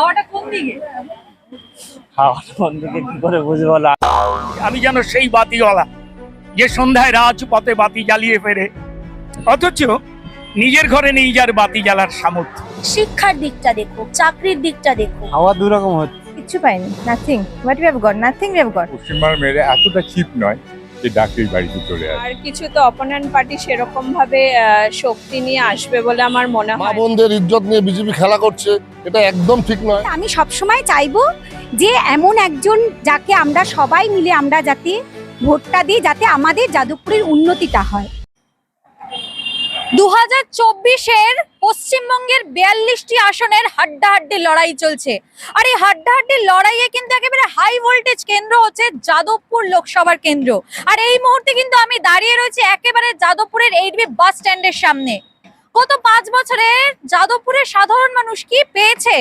হাওয়াটা কোন দিকে? হাওয়ার কোন দিকে? কি করে বুঝব আমি যেন সেই বাতি বাতিওয়ালা যে সন্ধ্যায় রাজপথে বাতি জ্বালিয়ে ফেরে। অথচ নিজের ঘরে নেই যার বাতি জ্বালার সামর্থ্য। শিক্ষার দিকটা দেখো চাকরির দিকটা দেখো। হাওয়া দু রকম হচ্ছে। কিচ্ছু পাইনি nothing what you have got nothing you have got পশ্চিমবঙ্গের মেয়েরা এতটা চিপ নয়। যে ডাক্তারি বাড়িতে চলে আসে। আর কিছু তো অপোনেন্ট পার্টি সেরকম ভাবে শক্তি নিয়ে আসবে বলে আমার মনে মা হয়। বোনদের ইজ্জত নিয়ে বিজেপি খেলা করছে এটা একদম ঠিক নয়। আমি সবসময় চাইব যে এমন একজন যাকে আমরা সবাই মিলে আমরা যাতে ভোটটা দিই যাতে আমাদের যাদবপুরের উন্নতিটা হয়। দু হাজার চব্বিশের পশ্চিমবঙ্গের বিয়াল্লিশটি আসনের হাড্ডাহাড্ডি লড়াই চলছে। আর এই হাড্ডাহাড্ডি লড়াইয়ে কিন্তু একেবারে হাই ভোল্টেজ কেন্দ্র হচ্ছে যাদবপুর লোকসভার কেন্দ্র। আর এই মুহূর্তে কিন্তু আমি দাঁড়িয়ে রয়েছি একেবারে যাদবপুরের এইটবি বাস স্ট্যান্ডের সামনে। গত পাঁচ বছরে যাদবপুরের সাধারণ মানুষ কি পেয়েছে?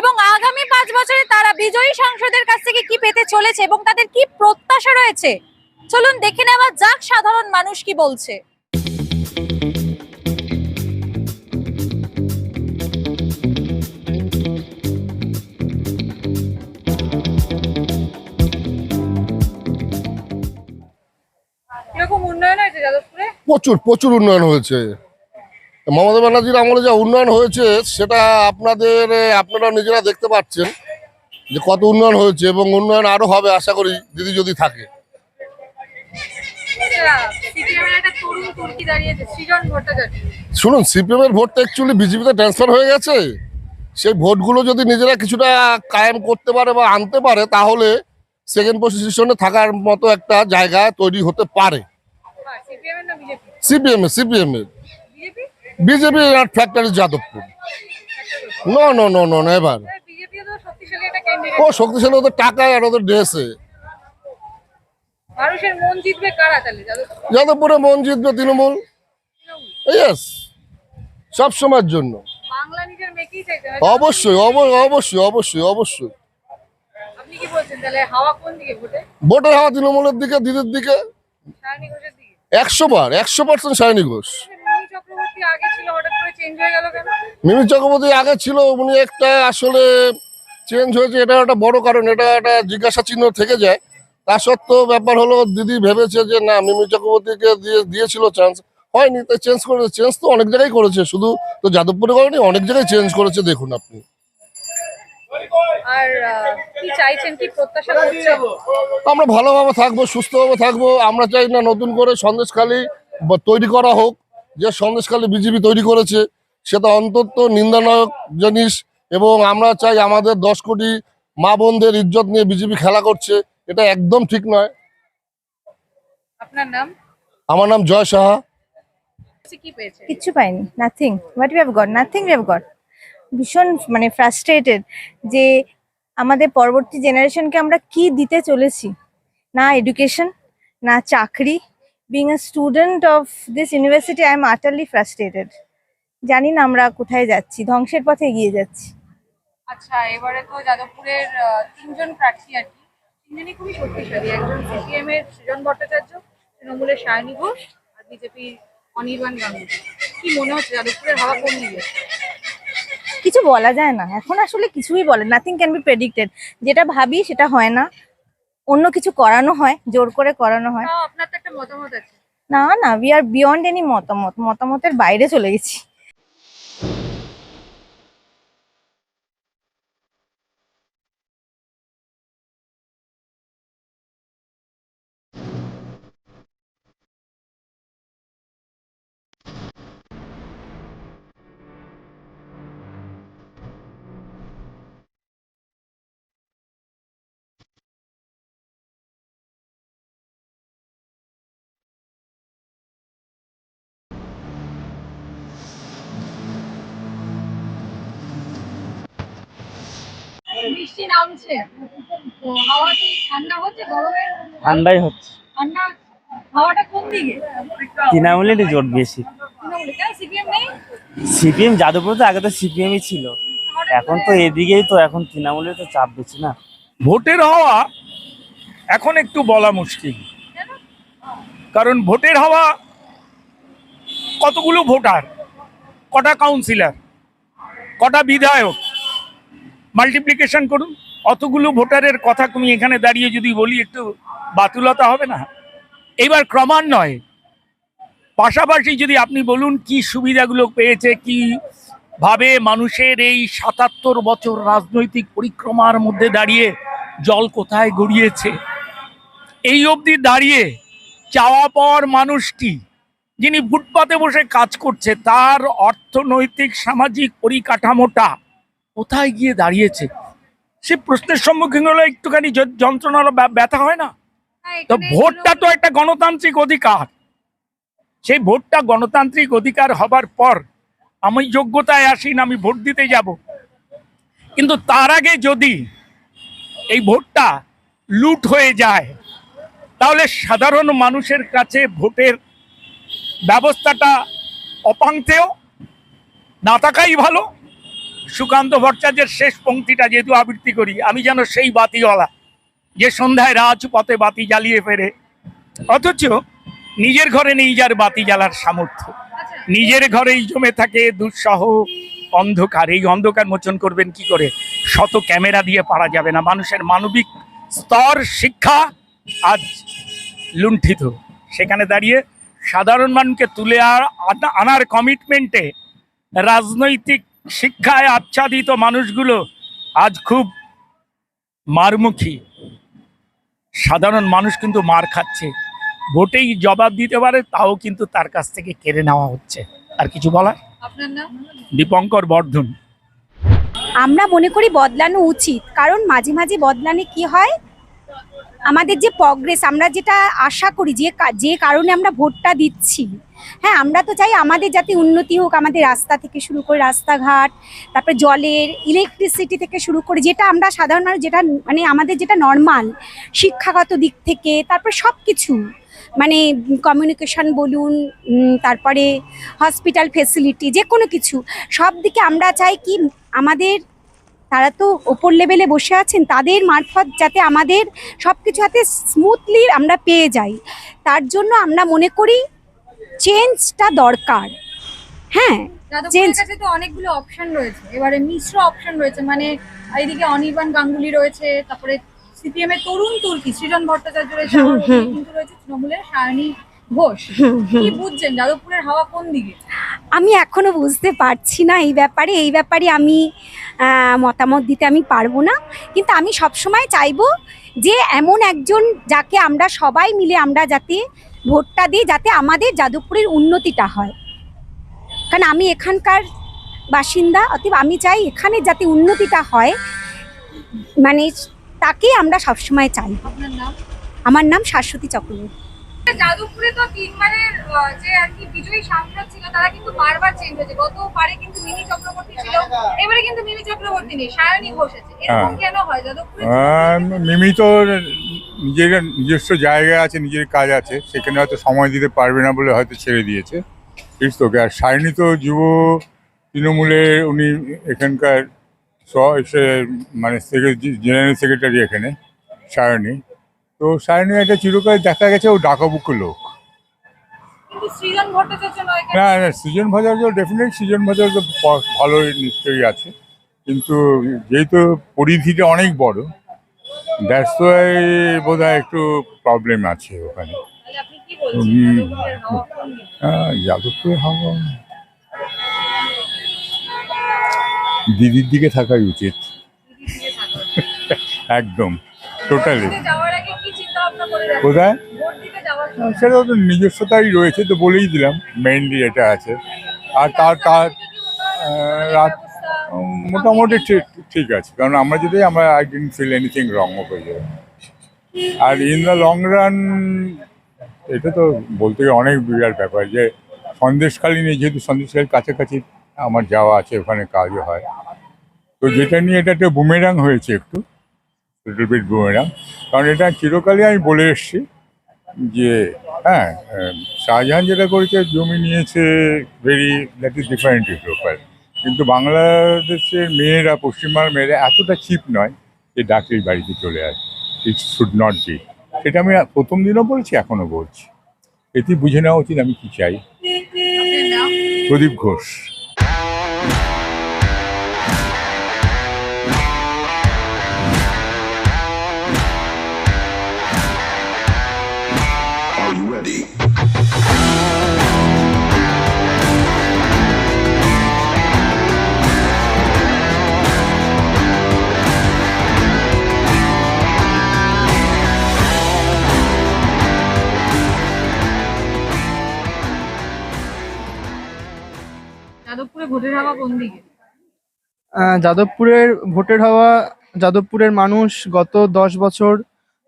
এবং আগামী পাঁচ বছরে তারা বিজয়ী সাংসদের কাছ থেকে কি পেতে চলেছে? এবং তাদের কি প্রত্যাশা রয়েছে? চলুন দেখে নেওয়া যাক সাধারণ মানুষ কি বলছে। প্রচুর প্রচুর উন্নয়ন হয়েছে। মমতা ব্যানার্জির আমলে যা উন্নয়ন হয়েছে, সেটা আপনাদের আপনারা নিজেরা দেখতে পাচ্ছেন যে কত উন্নয়ন হয়েছে এবং উন্নয়ন আরও হবে, আশা করি দিদি যদি থাকে। শুনুন সিপিএম এর ভোটটা অ্যাকচুয়ালি বিজেপিতে ট্রান্সফার হয়ে গেছে। সেই ভোটগুলো যদি নিজেরা কিছুটা কায়েম করতে পারে বা আনতে পারে, তাহলে সেকেন্ড পজিশনে থাকার মতো একটা জায়গা তৈরি হতে পারে। সিপিএম সিপিএম এর BJP BJP factory Jadavpur. No no no no এবার। ও শক্তিশালী ওদের টাকায় আর ওদের ড্রেসে যাদবপুর। মন জিতবে তৃণমূল? ইয়েস সব সময়ের জন্য। অবশ্যই অব- অবশ্যই অবশ্যই অবশ্যই। ভোটের হাওয়া তৃণমূলের দিকে দিদির দিকে। একশো বার একশো পার্সেন্ট সায়নী ঘোষ। মিমি চক্রবর্তী আগে ছিল উনি একটা আসলে চেঞ্জ হয়েছে এটা একটা বড় কারণ এটা একটা জিজ্ঞাসা চিহ্ন থেকে যায়। তা সত্ত্বেও ব্যাপার হলো দিদি ভেবেছে যে না মিমি চক্রবর্তীকে দিয়ে দিয়েছিল চান্স হয়নি তাই চেঞ্জ করেছে চেঞ্জ তো অনেক জায়গায় করেছে শুধু তো যাদবপুরে করেনি অনেক জায়গায় চেঞ্জ করেছে দেখুন আপনি। আর কি চাইছেন কি প্রত্যাশা করছেন? আমরা ভালোভাবে থাকব সুস্থভাবে থাকব। আমরা চাই না নতুন করে সন্দেশখালি তৈরি করা হোক। যে সন্দেশখালি বিজেপি তৈরি করেছে সেটা অন্তত নিন্দানক জিনিস। এবং আমরা চাই আমাদের দশ কোটি মা বোনদের ইজ্জত নিয়ে বিজেপি খেলা করছে। এটা একদম ঠিক নয়। আপনার নাম? আমার নাম জয় সাহা। কিচ্ছু পাইনি nothing what you have got nothing you have got ভীষণ মানে ফ্রাস্ট্রেটেড যে আমাদের পরবর্তী জেনারেশনকে আমরা কি দিতে চলেছি? না এডুকেশন না চাকরি being a student of this university I am utterly frustrated জানি না আমরা কোথায় যাচ্ছি, ধ্বংসের পথে এগিয়ে যাচ্ছি। আচ্ছা এবারে তো যাদবপুরের তিনজন প্রার্থী আর কি। তিনজনই খুবই শক্তিশালী। একজন সিপিএম এর সৃজন ভট্টাচার্য, তৃণমূলের সায়নী ঘোষ, আর বিজেপির অনির্বাণ গাঙ্গুলি। কি মনে হচ্ছে, যাদবপুরের হাওয়া দিকে কিছু বলা যায় না। এখন আসলে কিছুই বলে নাথিং ক্যান বি প্রেডিক্টেড যেটা ভাবি সেটা হয় না। অন্য কিছু করানো হয় জোর করে করানো হয়। আপনার তো একটা মতামত আছে। না না উই আর বিয়ন্ড এনি মতামত। মতামতের বাইরে চলে গেছি। বৃষ্টি নামছে। তো হাওয়া কি ঠান্ডা হচ্ছে গরমে? ঠান্ডাই হচ্ছে। ঠান্ডা হাওয়াটা কোন দিকে? তৃণমূলেরই জোট বেশি। সিপিএম নেই? সিপিএম যাদবপুরে তো আগে তো সিপিএমই ছিল। এখন তো এদিকেই তো এখন তৃণমূলের তো চাপ বেশি না। ভোটের হাওয়া এখন একটু বলা মুশকিল। কারণ ভোটের হাওয়া কতগুলো ভোটার? কটা কাউন্সিলর? কটা বিধায়ক? মাল্টিপ্লিকেশন করুন। অতগুলো ভোটারের কথা তুমি এখানে দাঁড়িয়ে যদি বলি, একটু বাতুলতা হবে না? এবার ক্রমান্বয়ে, পাশাপাশি যদি আপনি বলুন, কি সুবিধাগুলো পেয়েছে, কি ভাবে মানুষের এই সাতাত্তর বছর রাজনৈতিক পরিক্রমার মধ্যে দাঁড়িয়ে জল কোথায় গড়িয়েছে? এই অবধি দাঁড়িয়ে চাওয়া পাওয়ার মানুষটি, যিনি ফুটপাতে বসে কাজ করছে, তার অর্থনৈতিক, সামাজিক পরিকাঠামোটা কোথায় গিয়ে দাঁড়িয়েছে? সে প্রশ্নের সম্মুখীন হলে একটুখানি য- যন্ত্রণার ব্য- ব্যথা হয় না? তো ভোটটা তো একটা গণতান্ত্রিক অধিকার। সেই ভোটটা গণতান্ত্রিক অধিকার হবার পর আমি যোগ্যতায় আসি না আমি ভোট দিতে যাব। কিন্তু তার আগে যদি এই ভোটটা লুট হয়ে যায় তাহলে সাধারণ মানুষের কাছে ভোটের ব্যবস্থাটা অপাঙ্ক্তেয় না থাকাই ভালো। সুকান্ত ভট্টাচার্যের শেষ পংক্তিটা যেহেতু আবৃত্তি করি আমি যেন সেই বাতিওয়ালা যে সন্ধ্যায় রাজপথে বাতি জ্বালিয়ে ফেরে। অথচ নিজের ঘরে নেই যার বাতি জ্বালার সামর্থ্য। নিজের ঘরেই জমে থাকে দুঃসহ অন্ধকার। এই অন্ধকার মোচন করবেন কি করে? শত ক্যামেরা দিয়ে পারা যাবে না। মানুষের মানবিক স্তর শিক্ষা আজ লুণ্ঠিত। সেখানে দাঁড়িয়ে সাধারণ মানুষকে তুলে আনার কমিটমেন্টে রাজনৈতিক শিক্ষায় আচ্ছাদিত মানুষগুলো আজ খুব মারমুখী। সাধারণ মানুষ কিন্তু মার খাচ্ছে। ভোটেই জবাব দিতে পারে তাও কিন্তু তার কাছ থেকে কেড়ে নেওয়া হচ্ছে। আর কিছু বলার? দীপঙ্কর বর্ধন। আমরা মনে করি বদলানো উচিত কারণ মাঝে মাঝে বদলানে কি হয়? আমাদের যে প্রগ্রেস আমরা যেটা আশা করি যে যে কারণে আমরা ভোটটা দিচ্ছি হ্যাঁ আমরা তো চাই আমাদের যাতে উন্নতি হোক, আমাদের রাস্তা থেকে শুরু করে রাস্তাঘাট, তারপরে জলের ইলেকট্রিসিটি থেকে শুরু করে যেটা আমরা সাধারণ মানুষ, যেটা মানে আমাদের যেটা নর্মাল শিক্ষাগত দিক থেকে, তারপরে সব কিছু মানে কমিউনিকেশন বলুন তারপরে হসপিটাল ফেসিলিটি যে কোনো কিছু। সব দিকে আমরা চাই কি আমাদের, তারা তো ওপর লেভেলে বসে আছেন, তাদের মারফত যাতে আমাদের সব কিছু হাতে স্মুথলি আমরা পেয়ে যাই। তার জন্য আমরা মনে করি চেঞ্জটা দরকার। হ্যাঁ কাছে তো অনেকগুলো অপশন রয়েছে। এবারে মিশ্র অপশন রয়েছে মানে এইদিকে অনির্বাণ গাঙ্গুলি রয়েছে তারপরে সিপিএম এর তরুণ তুর্কি সৃজন ভট্টাচার্য রয়েছে কিন্তু রয়েছে তৃণমূলের সায়নী ঘোষ। কি বুঝছেন যাদবপুরের হাওয়া কোন দিকে? আমি এখনও বুঝতে পারছি না এই ব্যাপারে। এই ব্যাপারে আমি মতামত দিতে আমি পারব না। কিন্তু আমি সবসময় চাইব যে এমন একজন যাকে আমরা সবাই মিলে আমরা যাতে ভোটটা দিই যাতে আমাদের যাদবপুরের উন্নতিটা হয়। কারণ আমি এখানকার বাসিন্দা অতএব আমি চাই এখানে যাতে উন্নতিটা হয়। মানে তাকে আমরা সবসময় চাই। আপনার নাম? আমার নাম শাশ্বতী চক্রবর্তী। যাদবপুরে তো তিনবারের যে আর কি বিজয়ী সাংসদ ছিল তারা কিন্তু বারবার চেঞ্জ হয়েছে। গতবারে কিন্তু মিমি চক্রবর্তী ছিল এবারে কিন্তু মিমি চক্রবর্তী নেই সায়নী ঘোষ আছে এরকম হ্যাঁ। কেন হয়? যাদবপুরে মিমি তো নিজের নিজস্ব জায়গা আছে নিজের কাজ আছে সেখানে হয়তো সময় দিতে পারবে না বলে হয়তো ছেড়ে দিয়েছে। ঠিক তো আর সায়নী তো যুব তৃণমূলের উনি এখানকার মানে জেনারেল সেক্রেটারি এখানে সায়নী। তো সায়নী একটা চিরকাল দেখা গেছে ও ডাকাবুকো লোক। ভট্টাচার্য না না সৃজন তো ডেফিনেট সৃজন তো ভালোই নিশ্চয়ই আছে। কিন্তু যেহেতু পরিধিটা অনেক বড় দ্যাটস ওয়াই বোধ হয় একটু প্রবলেম আছে ওখানে। যাদবপুর হাওয়া দিদির দিকে থাকাই উচিত। একদম টোটালি কোথায়? সেটা তো নিজস্বতাই রয়েছে তো বলেই দিলাম মেইনলি এটা আছে। আর তার তার রাত মোটামুটি ঠিক ঠিক আছে কারণ আমরা যদি আমরা I don't feel anything wrong হয়ে যাবে আর ইন দ্য লং রান এটা তো বলতে গেলে অনেক বিরাট ব্যাপার যে সন্দেশখালী নিয়ে যেহেতু সন্দেশখালীর কাছাকাছি আমার যাওয়া আছে ওখানে কাজও হয়। তো যেটা নিয়ে এটা একটা বুমেরাং হয়েছে একটু। লিটল বিট বুমেরাং কারণ এটা চিরকালই আমি বলে এসেছি যে হ্যাঁ শাহজাহান যেটা করেছে জমি নিয়েছে ভেরি দ্যাট ইজ ডিফারেন্ট ব্যাপার কিন্তু বাংলাদেশের মেয়েরা পশ্চিমবাংলার মেয়েরা এতটা চিপ নয় যে ডাকেই বাড়িতে চলে আসে। ইট শুড নট বি সেটা আমি প্রথম দিনও বলছি এখনও বলছি। এটি বুঝে নেওয়া উচিত আমি কি চাই। প্রদীপ ঘোষ। ভোটের হাওয়া কোন দিকে? যাদবপুরের ভোটের হওয়া, যাদবপুরের মানুষ গত দশ বছর,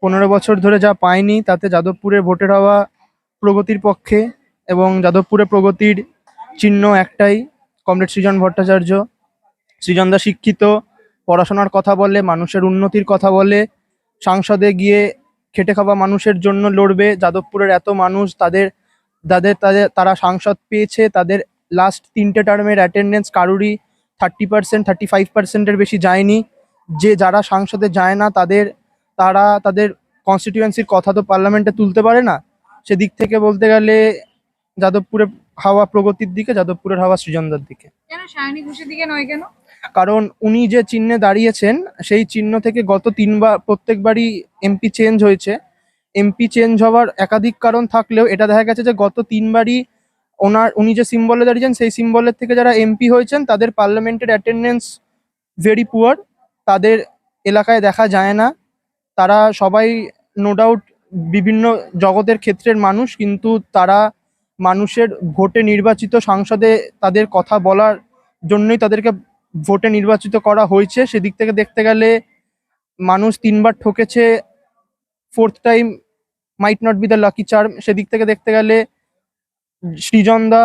পনেরো বছর ধরে যা পায়নি, তাতে যাদবপুরের ভোটের হাওয়া প্রগতির পক্ষে এবং যাদবপুরের প্রগতির চিহ্ন একটাই, কমরেড সৃজন ভট্টাচার্য। সৃজনদা শিক্ষিত, পড়াশোনার কথা বলে, মানুষের উন্নতির কথা বলে, সংসদে গিয়ে খেটে খাওয়া মানুষের জন্য লড়বে। যাদবপুরের এত মানুষ, তাদের তাদের তাদের, তারা সাংসদ পেয়েছে, তাদের লাস্ট তিনটে টার্মের অ্যাটেন্ডেন্স কারুরই থার্টি পার্সেন্ট থার্টি ফাইভ পার্সেন্টের বেশি যায়নি। যে যারা সাংসদে যায় না তাদের তারা তাদের কনস্টিটিউয়েন্সির কথা তো পার্লামেন্টে তুলতে পারে না। সেদিক থেকে বলতে গেলে যাদবপুরের হাওয়া প্রগতির দিকে যাদবপুরের হাওয়া সৃজনদার দিকে। দিকে নয় কেন? কারণ উনি যে চিহ্নে দাঁড়িয়েছেন সেই চিহ্ন থেকে গত তিনবার প্রত্যেকবারই এমপি চেঞ্জ হয়েছে। এমপি চেঞ্জ হওয়ার একাধিক কারণ থাকলেও এটা দেখা গেছে যে গত তিনবারই ওনার, উনি যে সিম্বলে দাঁড়িয়েছেন, সেই সিম্বলের থেকে যারা এমপি হয়েছেন, তাদের পার্লামেন্টের অ্যাটেন্ডেন্স ভেরি পুয়ার তাদের এলাকায় দেখা যায় না। তারা সবাই নো ডাউট বিভিন্ন জগতের ক্ষেত্রের মানুষ, কিন্তু তারা মানুষের ভোটে নির্বাচিত সংসদে তাদের কথা বলার জন্যই তাদেরকে ভোটে নির্বাচিত করা হয়েছে। সেদিক থেকে দেখতে গেলে মানুষ তিনবার ঠকেছে fourth time might not be the lucky charm সেদিক থেকে দেখতে গেলে সৃজনদা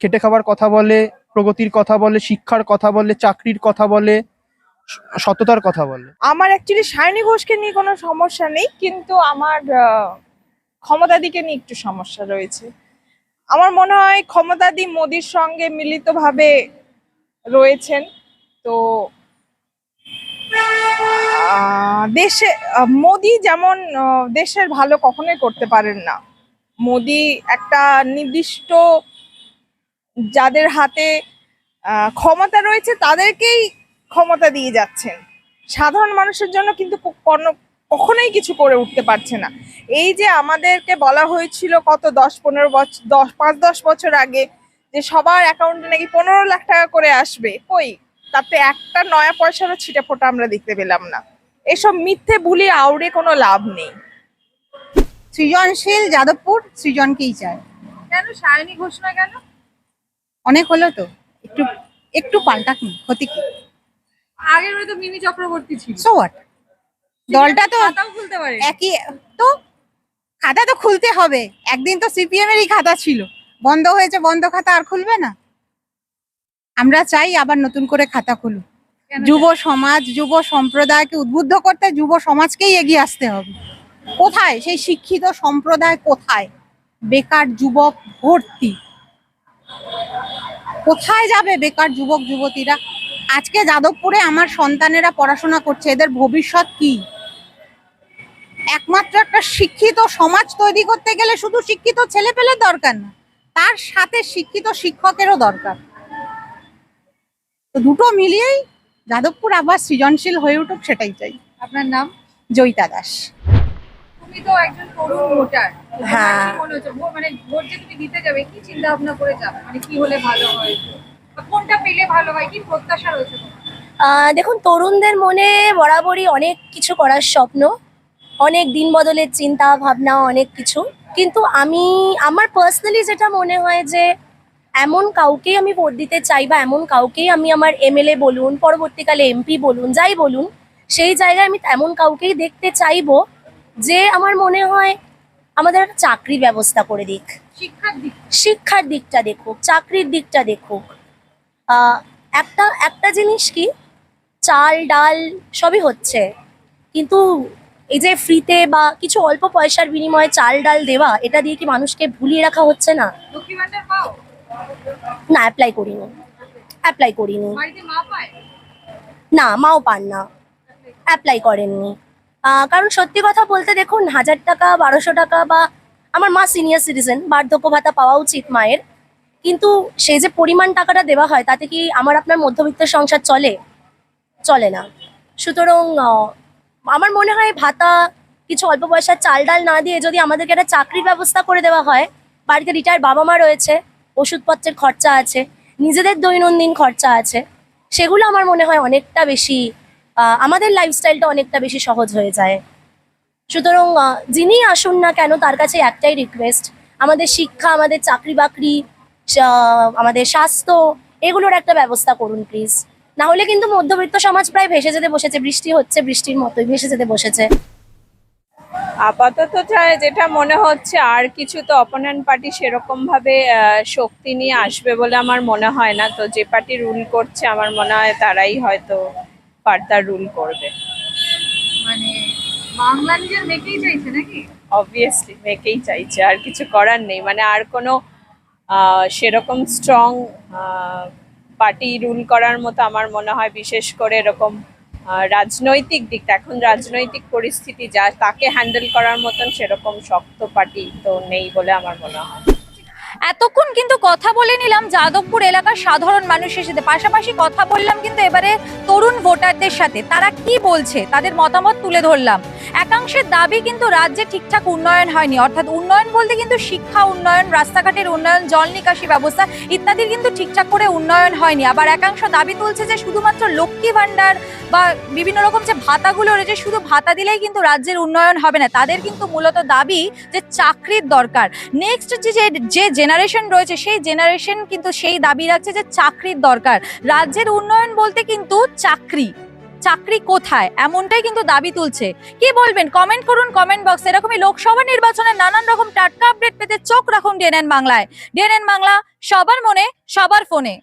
খেটে খাবার কথা বলে প্রগতির কথা বলে শিক্ষার কথা বলে চাকরির কথা বলে সততার কথা বলে। আমার অ্যাকচুয়ালি সায়নী ঘোষকে নিয়ে কোনো সমস্যা নেই কিন্তু আমার আহ, ক্ষমতাদিকে নিয়ে একটু সমস্যা রয়েছে। আমার মনে হয় ক্ষমতাদি মোদির সঙ্গে মিলিতভাবে রয়েছেন তো দেশে মোদি যেমন দেশের ভালো কখনোই করতে পারেন না। মোদি একটা নির্দিষ্ট যাদের হাতে ক্ষমতা রয়েছে তাদেরকেই ক্ষমতা দিয়ে যাচ্ছেন। সাধারণ মানুষের জন্য কিন্তু কখনোই কিছু করে উঠতে পারছে না। এই যে আমাদেরকে বলা হয়েছিল কত দশ পনেরো বছর দশ, পাঁচ, দশ বছর আগে যে সবার অ্যাকাউন্টে নাকি পনেরো লাখ টাকা করে আসবে, কই? তাতে একটা নয়া পয়সারও ছিটে ফোটা আমরা দেখতে পেলাম না। এসব মিথ্যে বুলি আউড়ে কোনো লাভ নেই। সৃজনশীল যাদবপুর সৃজনকেই চায়। কেন? সায়নী ঘোষণা কেন? অনেক হলো তো। একটু একটু পাল্টাক না ক্ষতি কি? আগের তো মিমি চক্রবর্তী ছিল। সো হোয়াট দলটা তো খাতাও খুলতে পারে। একই তো খাতা তো খুলতে হবে। একদিন তো সিপিএম এরই খাতা ছিল। বন্ধ হয়েছে বন্ধ খাতা আর খুলবে না। আমরা চাই আবার নতুন করে খাতা খুলুক। যুব সমাজ যুব সম্প্রদায়কে উদ্বুদ্ধ করতে যুব সমাজকেই এগিয়ে আসতে হবে। কোথায়? সেই শিক্ষিত সম্প্রদায় কোথায়? বেকার যুবক ভর্তি। কোথায় যাবে বেকার যুবক, যুবতীরা? আজকে যাদবপুরে আমার সন্তানেরা পড়াশোনা করছে, এদের ভবিষ্যৎ কি? একমাত্র একটা শিক্ষিত সমাজ তৈরি করতে গেলে শুধু শিক্ষিত ছেলেপেলের দরকার না, তার সাথে শিক্ষিত শিক্ষকেরও দরকার। তো দুটো মিলিয়েই যাদবপুর আবার সৃজনশীল হয়ে উঠুক, সেটাই চাই। আপনার নাম? জয়িতা দাস। তুমি তো একজন তরুণ ভোটার। হ্যাঁ। মনে হচ্ছে? মানে ভোট যে তুমি দিতে যাবে কি চিন্তা ভাবনা করে যাবে? মানে কি হলে ভালো হয়? কোনটা পেলে ভালো হয়? কি প্রত্যাশা রয়েছে দেখুন তরুণদের মনে বরাবরই অনেক কিছু করার স্বপ্ন। অনেক দিন বদলের চিন্তা ভাবনা অনেক কিছু। কিন্তু আমি আমার পার্সোনালি যেটা মনে হয় যে এমন কাউকেই আমি ভোট দিতে চাই বা এমন কাউকেই আমি আমার এমএলএ বলুন পরবর্তীকালে এমপি বলুন যাই বলুন সেই জায়গায় আমি এমন কাউকেই দেখতে চাইব। যে আমার মনে হয় আমাদের একটা চাকরির ব্যবস্থা করে দিক। শিক্ষার দিকটা দেখুক চাকরির দিকটা দেখুক। একটা একটা জিনিস কি চাল ডাল সবই হচ্ছে। কিন্তু এই যে ফ্রিতে বা কিছু অল্প পয়সার বিনিময়ে চাল ডাল দেওয়া এটা দিয়ে কি মানুষকে ভুলিয়ে রাখা হচ্ছে না? না অ্যাপ্লাই করিনি। অ্যাপ্লাই করিনি। না মাও পান না। অ্যাপ্লাই করেননি। কারণ সত্যি কথা বলতে দেখুন, হাজার টাকা, বারোশো টাকা বা আমার মা সিনিয়র সিটিজেন বার্ধক্য ভাতা পাওয়া উচিত মায়ের। কিন্তু সেই যে পরিমাণ টাকাটা দেওয়া হয়, তাতে কি আমার আপনার মধ্যবিত্ত সংসার চলে? চলে না। সুতরাং আমার মনে হয় ভাতা, কিছু অল্প পয়সার চাল ডাল না দিয়ে যদি আমাদেরকে একটা চাকরির ব্যবস্থা করে দেওয়া হয়, বাড়িতে রিটায়ার বাবা মা রয়েছে, ওষুধপত্রের খরচা আছে, নিজেদের দৈনন্দিন খরচা আছে, সেগুলো আমার মনে হয় অনেকটা বেশি আমাদের লাইফস্টাইলটা অনেকটা বেশি সহজ হয়ে যায়। সুতরাং যিনি আসুন না কেন, তার কাছে একটাই রিকোয়েস্ট আমাদের শিক্ষা, আমাদের চাকরি বাকরি আমাদের স্বাস্থ্য, এগুলোর একটা ব্যবস্থা করুন প্লিজ না হলে কিন্তু মধ্যবিত্ত সমাজ প্রায় ভেসে যেতে বসেছে, বৃষ্টি হচ্ছে, বৃষ্টির মতোই ভেসে যেতে বসেছে। আপাতত যেটা মনে হচ্ছে, আর কিছু তো অপোনেন্ট পার্টি সেরকম ভাবে শক্তি নিয়ে আসবে বলে আমার মনে হয় না। তো যে পার্টি রুল করছে, আমার মনে হয় তারাই হয়তো ফার্দার রুল করবে। মানে বাংলা নিজের মেকেই চাইছে নাকি? অবভিয়াসলি মেকেই চাইছে আর কিছু করার নেই। মানে আর কোনো সেরকম স্ট্রং পার্টি রুল করার মতো আমার মনে হয় বিশেষ করে এরকম রাজনৈতিক দিকটা। এখন রাজনৈতিক পরিস্থিতি যা তাকে হ্যান্ডেল করার মতন সেরকম শক্ত পার্টি তো নেই বলে আমার মনে হয়। এতক্ষণ কিন্তু কথা বলে নিলাম, যাদবপুর এলাকার সাধারণ মানুষের সাথে। পাশাপাশি কথা বললাম কিন্তু এবারে তরুণ ভোটারদের সাথে। তারা কি বলছে? তাদের মতামত তুলে ধরলাম। একাংশের দাবি কিন্তু রাজ্যে ঠিকঠাক উন্নয়ন হয়নি। অর্থাৎ উন্নয়ন বলতে কিন্তু শিক্ষা উন্নয়ন, রাস্তাঘাটের উন্নয়ন, জল নিকাশি ব্যবস্থা ইত্যাদির কিন্তু ঠিকঠাক করে উন্নয়ন হয়নি। আবার একাংশ দাবি তুলছে যে শুধুমাত্র লক্ষ্মী ভাণ্ডার বা বিভিন্ন রকম যে ভাতাগুলো রয়েছে, শুধু ভাতা দিলেই কিন্তু রাজ্যের উন্নয়ন হবে না। তাদের কিন্তু মূলত দাবি যে চাকরির দরকার। নেক্সট যে যে- যে জেনারেশন রয়েছে, সেই জেনারেশন কিন্তু সেই দাবি রাখছে যে চাকরির দরকার। রাজ্যের উন্নয়ন বলতে কিন্তু চাকরি। চাকরি কোথায়? এমনটাই কিন্তু দাবি তুলছে। কি বলবেন? কমেন্ট করুন কমেন্ট বক্সে এরকমই লোকসভা নির্বাচনের নানান রকম টাটকা আপডেট পেতে চোখ রাখুন ডিএনএন বাংলায়। ডিএনএন বাংলা, সবার মনে, সবার ফোনে